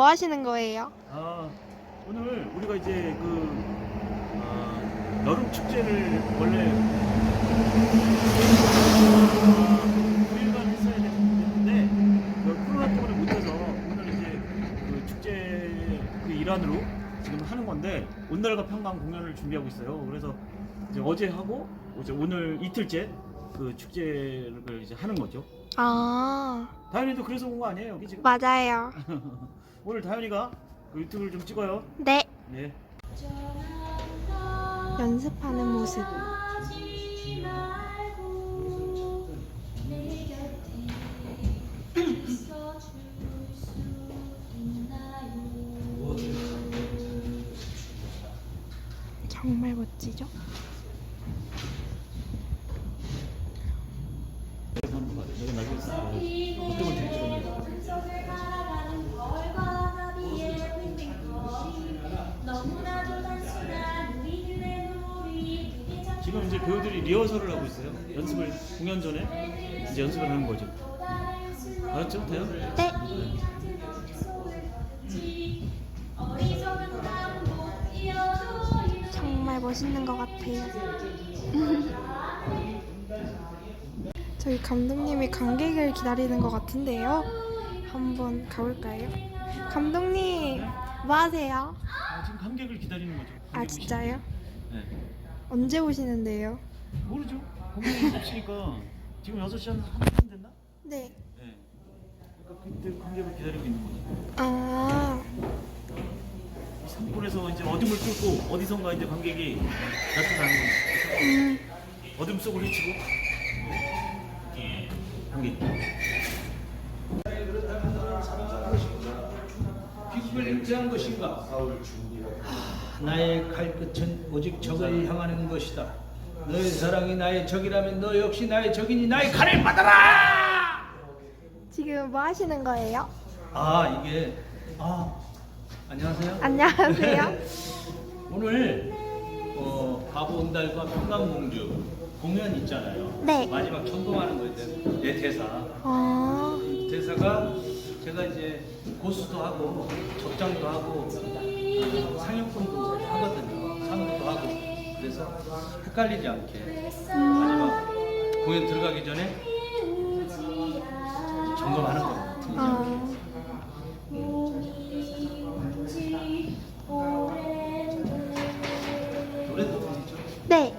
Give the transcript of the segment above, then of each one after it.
뭐 하시는 거예요? 아 오늘 우리가 이제 그 아, 여름 축제를 원래 9일간 했어야 됐는데 그 코로나 때문에 못해서 오늘 이제 그 축제 그 일환으로 지금 하는 건데 온날과 평강 공연을 준비하고 있어요. 그래서 이제 어제 하고 이제 오늘 이틀째 그 축제를 이제 하는 거죠. 아, 다현이도 그래서 온 거 아니에요 여기 지금? 맞아요. 오늘 다현이가 그 유튜브를 좀 찍어요. 네. 네. 연습하는 모습. 정말 멋지죠? 배우들이 리허설을 하고 있어요. 연습을 공연 전에 이제 연습을 하는 거죠. 알았죠, 다요? 네. 정말 멋있는 것 같아요. 저희 감독님이 관객을 기다리는 것 같은데요. 한번 가볼까요? 감독님, 뭐 하세요? 아, 지금 관객을 기다리는 거죠. 아, 관객 진짜요? 오시는- 네. 언제 오시는데요? 모르죠. 공연이 없으니까 지금 6시 한 30분 됐나? 네. 네. 그러니까 그때 관객을 기다리고 있는 거죠. 아, 이 산골에서 이제 어둠을 뚫고 어디선가 이제 관객이 나타나는 거죠. 음, 어둠 속을 헤치고 관객. 기쁨을 인정한 것인가? 나의 칼끝은 오직 적을 향하는 것이다. 너의 사랑이 나의 적이라면 너 역시 나의 적이니 나의 칼을 받아라! 지금 뭐 하시는 거예요? 아 이게 아 안녕하세요. 안녕하세요. 오늘 어, 바보 온달과 평강공주 공연 있잖아요. 네. 마지막 천공하는 거에 내 대사. 아, 대사가 제가 이제 고수도 하고 적장도 하고 어, 상영권도 하거든요. 상도도 하고 그래서 헷갈리지 않게 마지막 공연 들어가기 전에 점검하는 겁니다. 아. 노래도? 네.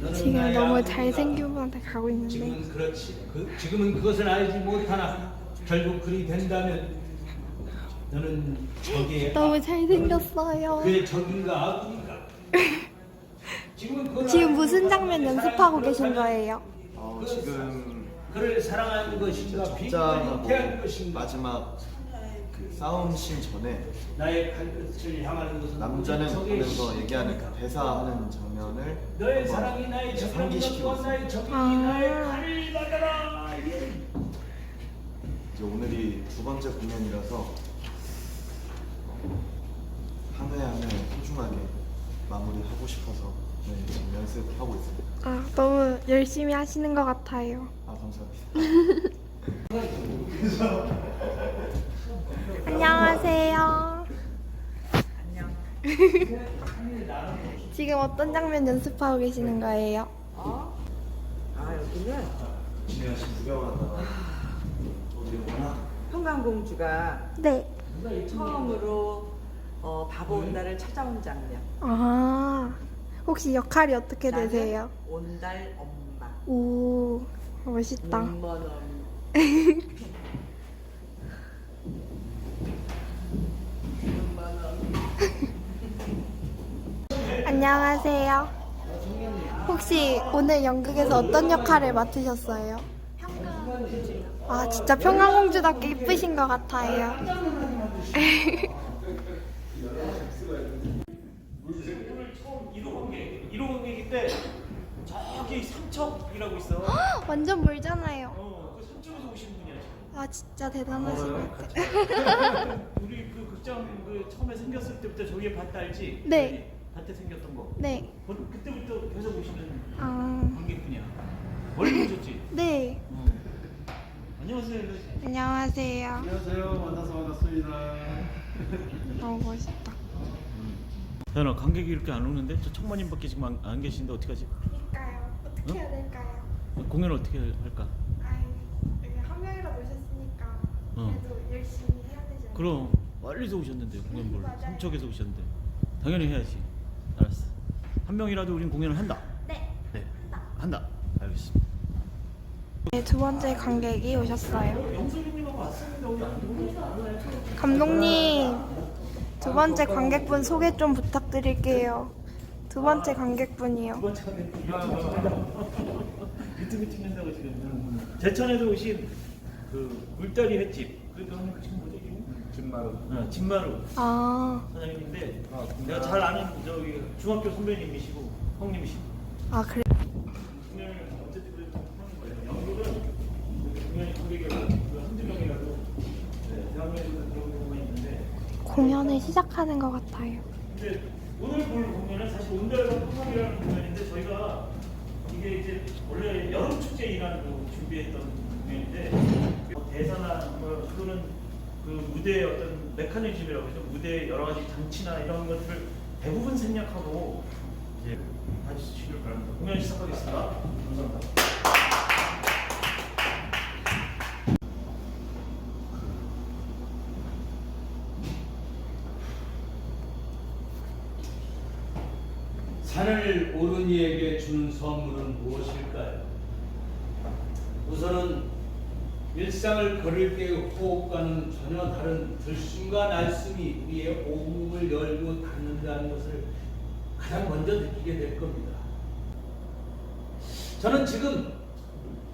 너는 지금 너무. 잘생긴 분한테 가고 있는데. 지금은 그렇지. 그, 지금은 그것을 알지 못하나 결국 그리 된다면 너는 적의 너무 잘생겼어요. 그의 적인가 그걸 지금 알지 무슨 장면 연습하고 계신? 거예요? 어, 지금 그를 사랑하는 것인가 잉태하는 것인가 마지막 그 싸움 씬 전에 나의 칼끝을 향하는 것은 남자는 적의 보면서 시- 얘기하는 그 대사하는 장면을 너의 사랑이 나의 상기시키고 또한 나의. 적이니 아. 나의 칼을 받아라 예. 이제 오늘이 두 번째 공연이라서 어, 한 회 한 회 소중하게 마무리하고 싶어서 네, 지금 연습하고 있습니다. 아, 너무 열심히 하시는 것 같아요. 아 감사합니다. 안녕하세요. 안녕. 지금 어떤 장면 연습하고 계시는 거예요? 어? 아 여기는 지금 구경하다가 어디 오나 평강공주가 네. 처음으로 어, 바보 온달을 찾아온 장면. 아, 혹시 역할이 어떻게 나는 되세요? 온달 엄마. 오, 멋있다. 엄마. 엄마. 안녕하세요. 혹시 오늘 연극에서 어떤 역할을 맡으셨어요? 아, 진짜 평강공주답게 이쁘신 것 같아요. 오늘 처음 1호 관객, 1호 관객일 때 저기 삼척이라고 있어. 완전 멀잖아요. 어, 그 삼척에서 오신 분이야 지금. 아, 진짜 대단하신 것 같아요. 우리 그 극장 그 처음에 생겼을 때부터 저기에 밭 알지? 네. 밭에 생겼던 거. 네. 그- 그때부터 계속 오시는 아, 관객분이야. 멀리 오셨지? 네. 어. 안녕하세요. 안녕하세요. 안녕하세요. 만나서 반갑습니다. 너무 멋있다. 태연아 관객이 이렇게 안 오는데 저 천만님밖에 지금 안, 안 계신데 어떡하지? 그러니까요. 어떻게 어? 해야 될까요? 공연을 어떻게 할까? 아이, 여기 한 명이라도 오셨으니까 어. 그래도 열심히 해야 되지 않나요? 그럼 멀리서 오셨는데 공연 보러 맞아요. 삼척에서 오셨는데 당연히 해야지. 알았어. 한 명이라도 우린 공연을 한다. 네. 네. 한다. 알겠습니다. 네, 두 번째 관객이 오셨어요. 감독님, 두 번째 관객분 소개 좀 부탁드릴게요. 두 번째 관객분이요. 유튜브 찍는다고 지금 제천에서 오신 그 물다리 횟집 그 형님 지금 이름? 진마루. 어, 진마루 아, 사장님인데 내가 잘 아는 저기 중학교 선배님이시고 형님이시고 아 그래. 공연을 어쨌든 그래도 하는 거예요. 연극은 공연이 관객이 그 한두 명이라도 네, 대학로에서 그런 경우가 있는데 공연을 시작하는 것 같아요. 근데 오늘 볼 공연은 사실 온달과 풍악이라는 공연인데 저희가 이게 이제 원래 여름 축제이라는 거 준비했던 공연인데 뭐 대사나 뭐 그거는 그 무대의 어떤 메커니즘이라고 해서 무대의 여러 가지 장치나 이런 것들을 대부분 생략하고 이제 봐주시길 바랍니다. 공연 시작하겠습니다. 감사합니다. 산을 오른 이에게 주는 선물은 무엇일까요? 우선은 일상을 걸을 때의 호흡과는 전혀 다른 들숨과 날숨이 우리의 온몸을 열고 닫는다는 것을 가장 먼저 느끼게 될 겁니다. 저는 지금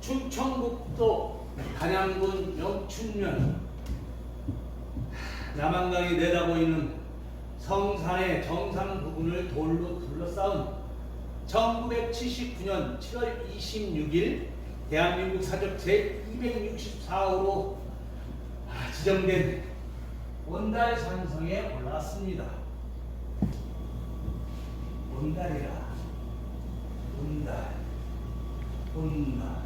충청북도 단양군 영춘면 남한강이 내다보이는 성산의 정상 부분을 돌로 둘러싸은 1979년 7월 26일 대한민국 사적 제264호로 지정된 온달 산성에 올랐습니다. 온달이라. 온달. 온달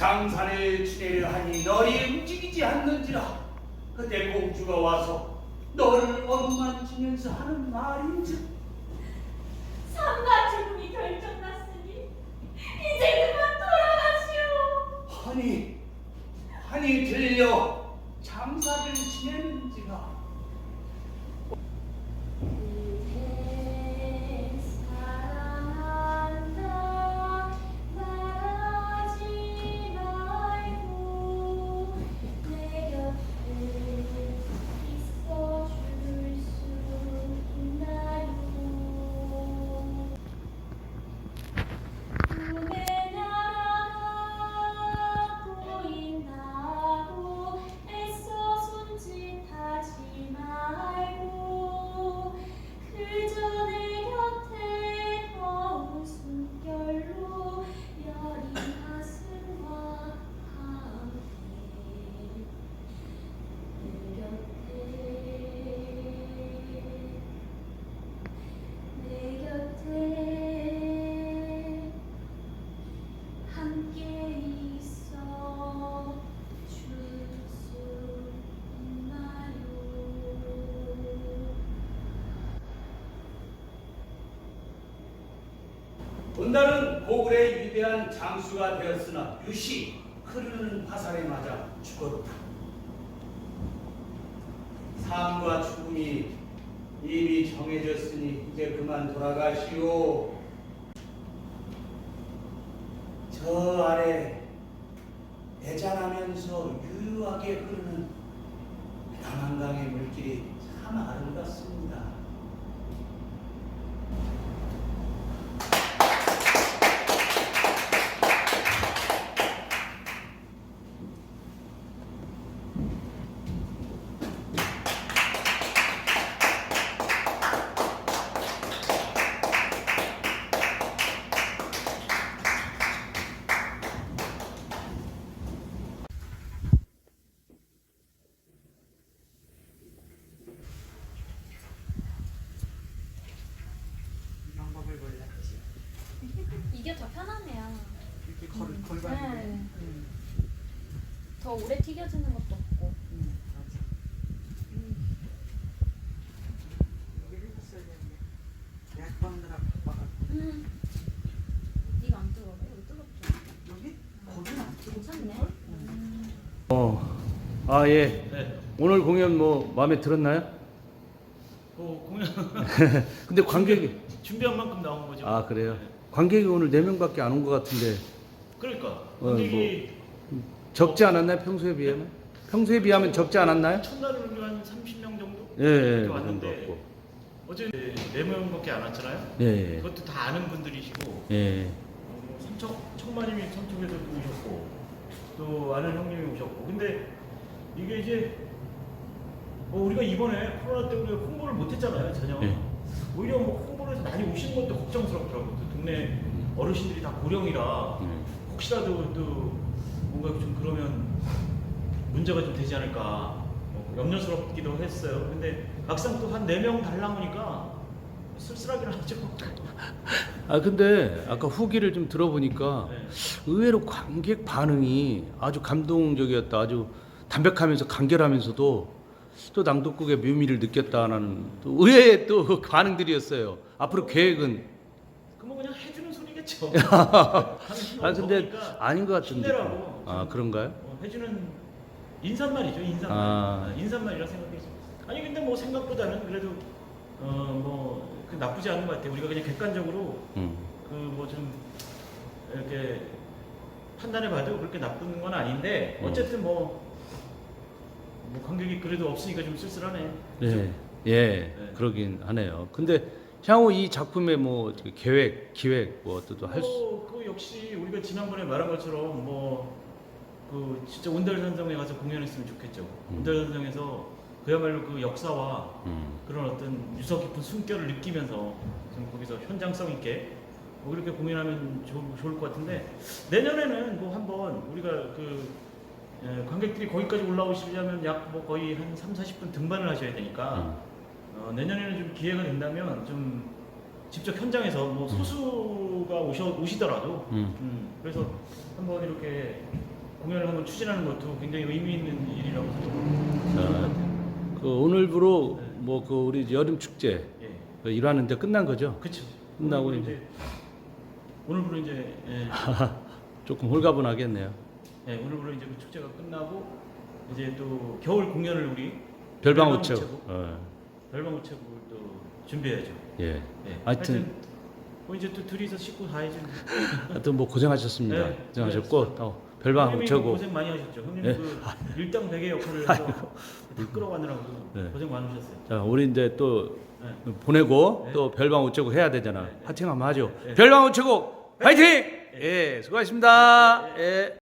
장산을 지내려 하니 너리 움직이지 않는지라. 그때 공주가 와서 너를 어루만지면서 하는 말인즉 삶과 죽음이 결정났으니 이제 그만 돌아가시오. 하니 하니 들려 본다는 고굴의 위대한 장수가 되었으나 유시 흐르는 화살에 맞아 죽었다. 삶과 죽음이 이미 정해졌으니 이제 그만 돌아가시오. 저 아래 애잔하면서 유유하게 흐르는 남한강의 물길이 참 아름답습니다. 이게 더 편하네요. 걸, 걸받는 네. 음. 더 오래 튀겨지는 것도 없고. 음, 맞아. 여기를 했어야 되는데 내가 그방느라 바빠갖고 음. 이거 안 뜨거워요? 이거 뜨겁죠? 여기 거기는 안 뜨고 괜찮네. 어, 아 예. 네. 오늘 공연 뭐 마음에 들었나요? 그 공연 근데 관객이 준비한 만큼 나온 거죠. 아 그래요? 네. 관객이 오늘 4 명밖에 안 온 것 같은데 그러니까 어, 관객이 적지 않았나요? 평소에 비하면? 평소에 비하면 적지 않았나요? 첫날은 한 30명 정도 예, 예, 이렇게 그 정도 왔는데 같고. 어제 네 명밖에 안 왔잖아요. 예, 예. 그것도 다 아는 분들이시고 예. 어, 삼척 천마님이 삼척에서도 오셨고 또 아는 형님이 오셨고 근데 이게 이제 뭐 우리가 이번에 코로나 때문에 홍보를 못했잖아요 전혀 네. 오히려 뭐 홍보를 해서 많이 오신 것도 걱정스럽더라고요 또 동네 어르신들이 다 고령이라 음. 혹시라도 또 뭔가 좀 그러면 문제가 좀 되지 않을까 뭐 염려스럽기도 했어요 근데 막상 또한 4명 달라오니까 쓸쓸하긴 하죠 아 근데 아까 후기를 좀 들어보니까 네. 의외로 관객 반응이 아주 감동적이었다. 아주 담백하면서 간결하면서도 또 낭독극의 묘미를 느꼈다는 또 의외의 또 반응들이었어요. 앞으로 계획은 그뭐 그냥 해주는 소리겠죠. 아 근데 아닌 것 같은데. 힘내라고. 아 그런가요? 어, 해주는 인사말이죠, 인사말. 아. 아, 인사말이라 생각해서. 아니 근데 뭐 생각보다는 그래도 어뭐 그 나쁘지 않은 것 같아요. 우리가 그냥 객관적으로 음. 그 뭐 좀 이렇게 판단해봐도 그렇게 나쁜 건 아닌데 음. 어쨌든 뭐. 뭐 관객이 그래도 없으니까 좀 쓸쓸하네. 네. 예, 그러긴 하네요. 근데 향후 이 작품의 뭐 계획, 기획 뭐또할 수. 뭐, 그 역시 우리가 지난번에 말한 것처럼 뭐 그 진짜 온달 산성에 가서 공연했으면 좋겠죠. 음. 온달 산성에서 그야말로 그 역사와 음. 그런 어떤 유서 깊은 숨결을 느끼면서 좀 거기서 현장성 있게 뭐 이렇게 공연하면 좋, 좋을 것 같은데 내년에는 뭐 한번 우리가 그 예, 관객들이 거기까지 올라오시려면 약 뭐 거의 한 3, 40분 등반을 하셔야 되니까 음. 어, 내년에는 좀 기회가 된다면 좀 직접 현장에서 뭐 소수가 오셔, 오시더라도 음. 음, 그래서 한번 이렇게 공연을 한번 추진하는 것도 굉장히 의미 있는 일이라고 생각합니다. 자, 그 오늘부로 네. 뭐그 우리 여름 축제 예, 그 일하는데 끝난 거죠? 그렇죠. 끝나고 오늘부로 이제 오늘부로 이제 예, 조금 홀가분하겠네요. 예, 오늘부로 이제 그 축제가 끝나고 이제 또 겨울 공연을 우리 별방 우체국. 어, 별방 우체국을 또 준비해야죠. 예. 예, 하여튼 뭐 이제 또 둘이서 씻고 가야죠. 하여튼 뭐 고생하셨습니다. 네, 고생하셨고 또 별방 형님이 우체국. 고생 많이 하셨죠. 형님 예. 그 일당 백의 역할을 해서 다 끌어가느라고 네. 고생 많으셨어요. 자, 우리 이제 또 네. 보내고 네. 또 별방 우체국 해야 되잖아. 네, 네. 파이팅 한번 하죠. 네. 별방 우체국 파이팅! 예, 수고하셨습니다. 예.